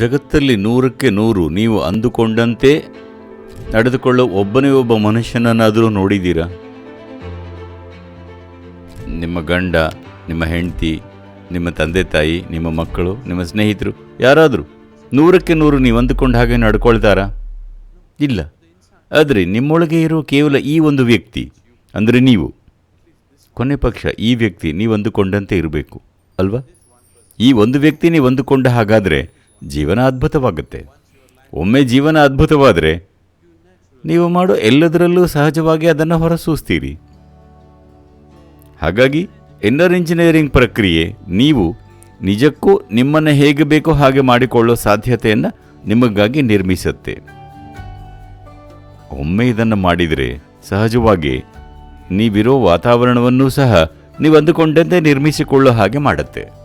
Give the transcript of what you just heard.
ಜಗತ್ತಲ್ಲಿ ನೂರಕ್ಕೆ ನೂರು ನೀವು ಅಂದುಕೊಂಡಂತೆ ನಡೆದುಕೊಳ್ಳೋ ಒಬ್ಬನೇ ಒಬ್ಬ ಮನುಷ್ಯನನ್ನಾದರೂ ನೋಡಿದ್ದೀರಾ? ನಿಮ್ಮ ಗಂಡ, ನಿಮ್ಮ ಹೆಂಡತಿ, ನಿಮ್ಮ ತಂದೆ ತಾಯಿ, ನಿಮ್ಮ ಮಕ್ಕಳು, ನಿಮ್ಮ ಸ್ನೇಹಿತರು ಯಾರಾದರೂ ನೂರಕ್ಕೆ ನೂರು ನೀವು ಅಂದುಕೊಂಡ ಹಾಗೆ ನಡ್ಕೊಳ್ತಾರಾ? ಇಲ್ಲ. ಆದರೆ ನಿಮ್ಮೊಳಗೆ ಇರೋ ಕೇವಲ ಈ ಒಂದು ವ್ಯಕ್ತಿ, ಅಂದರೆ ನೀವು, ಕೊನೆ ಪಕ್ಷ ಈ ವ್ಯಕ್ತಿ ನೀವು ಅಂದುಕೊಂಡಂತೆ ಇರಬೇಕು, ಅಲ್ವಾ? ಈ ಒಂದು ವ್ಯಕ್ತಿ ನೀವು ಅಂದುಕೊಂಡ ಹಾಗಾದರೆ ಜೀವನ ಅದ್ಭುತವಾಗುತ್ತೆ. ಒಮ್ಮೆ ಜೀವನ ಅದ್ಭುತವಾದರೆ ನೀವು ಮಾಡೋ ಎಲ್ಲದರಲ್ಲೂ ಸಹಜವಾಗಿ ಅದನ್ನು ಹೊರಸೂಸ್ತೀರಿ. ಹಾಗಾಗಿ ಇನ್ನರ್ ಇಂಜಿನಿಯರಿಂಗ್ ಪ್ರಕ್ರಿಯೆ ನೀವು ನಿಜಕ್ಕೂ ನಿಮ್ಮನ್ನು ಹೇಗೆ ಬೇಕೋ ಹಾಗೆ ಮಾಡಿಕೊಳ್ಳೋ ಸಾಧ್ಯತೆಯನ್ನು ನಿಮಗಾಗಿ ನಿರ್ಮಿಸುತ್ತೆ. ಒಮ್ಮೆ ಇದನ್ನು ಮಾಡಿದರೆ ಸಹಜವಾಗಿ ನೀವಿರೋ ವಾತಾವರಣವನ್ನು ಸಹ ನೀವು ಅಂದುಕೊಂಡಂತೆ ನಿರ್ಮಿಸಿಕೊಳ್ಳೋ ಹಾಗೆ ಮಾಡುತ್ತೆ.